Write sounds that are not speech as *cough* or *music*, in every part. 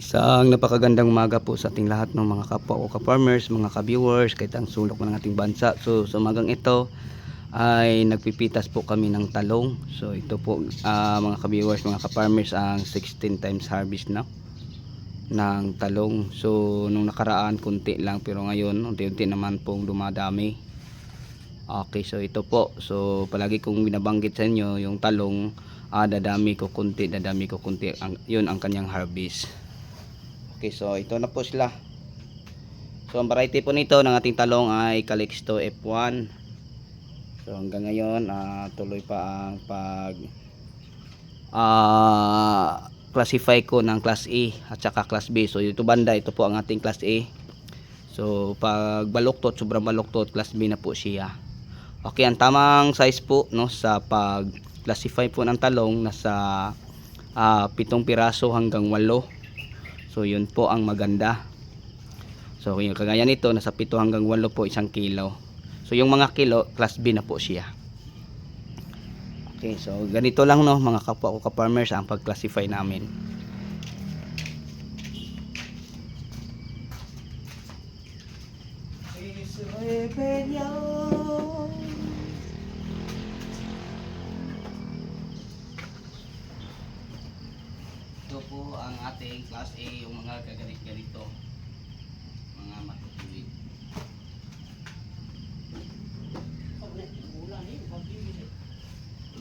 Isang napakagandang umaga po sa ating lahat ng mga kapwa ko ka-farmers, mga ka-viewers, kahit ang sulok ng ating bansa. So sa umagang ito ay nagpipitas po kami ng talong. So ito po ah, mga ka-viewers, mga ka-farmers ang 16 times harvest na ng talong. So nung nakaraan kunti lang pero ngayon unti-unti naman pong dumadami. Okay, so ito po. So palagi kong binabanggit sa inyo yung talong ah, dadami ko kunti, dadami ko kunti. Ang, yun ang kanyang harvest. Okay, so ito na po sila. So ang variety po nito ng ating talong ay Calixto F1. So hanggang ngayon ah, tuloy pa ang pag ah classify ko ng class A at saka class B. So ito banda, ito po ang ating class A. So pag baluktot, sobrang baluktot, class B na po siya. Okay, ang tamang size po no sa pag classify po ng talong nasa ah, pitong piraso hanggang walo. So yun po ang maganda. So yung kagaya nito nasa 7 hanggang 8 po isang kilo. So yung mga kilo class B na po siya. Okay, so ganito lang no mga kapwa ko ka-farmers ang pag-classify namin. Ito po ang ating class A, yung mga gaganit-ganito. Mga matutuwid.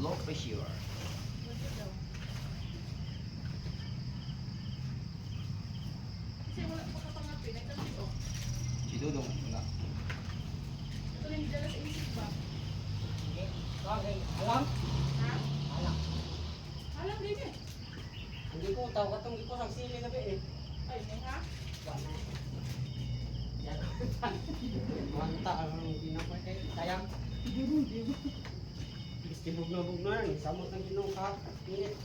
Low pressure. Si Dudong, wala. Ito yung dala sa isip ba? Alam? Ha? Hindi ko tao katong ito sa sili na ba eh. Ay, may ha? Wala. Yan. *laughs* Manta ang ginamay kay sayang. Gusto bugno na ni samot ng ginong ka. Init.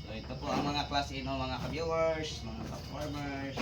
So ito po ang mga class A no, mga ka-viewers, mga ka-farmers.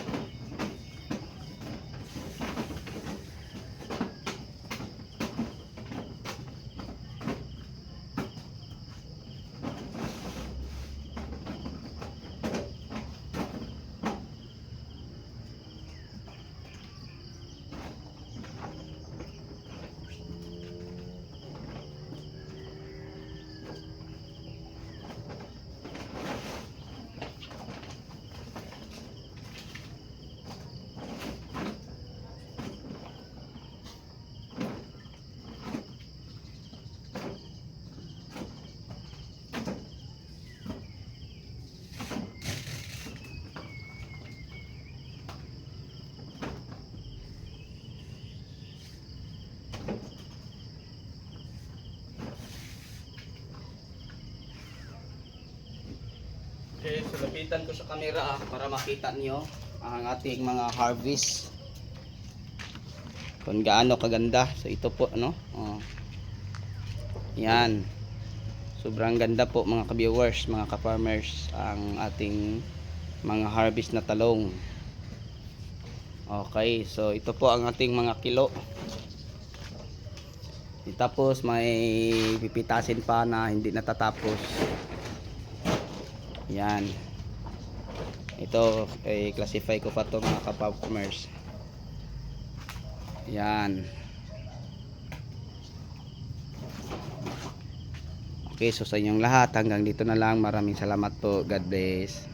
Okay, so lapitan ko sa camera ah, para makita niyo ang ating mga harvest. Kung gaano kaganda. So ito po ano. Oh. Yan. Sobrang ganda po mga ka-viewers, mga ka-farmers ang ating mga harvest na talong. Okay, so ito po ang ating mga kilo. Tapos may pipitasin pa na hindi natatapos. Yan. Ito, eh, classify ko pa to mga kapag-commerce. Yan. Okay, so sa inyong lahat, hanggang dito na lang. Maraming salamat po. God bless.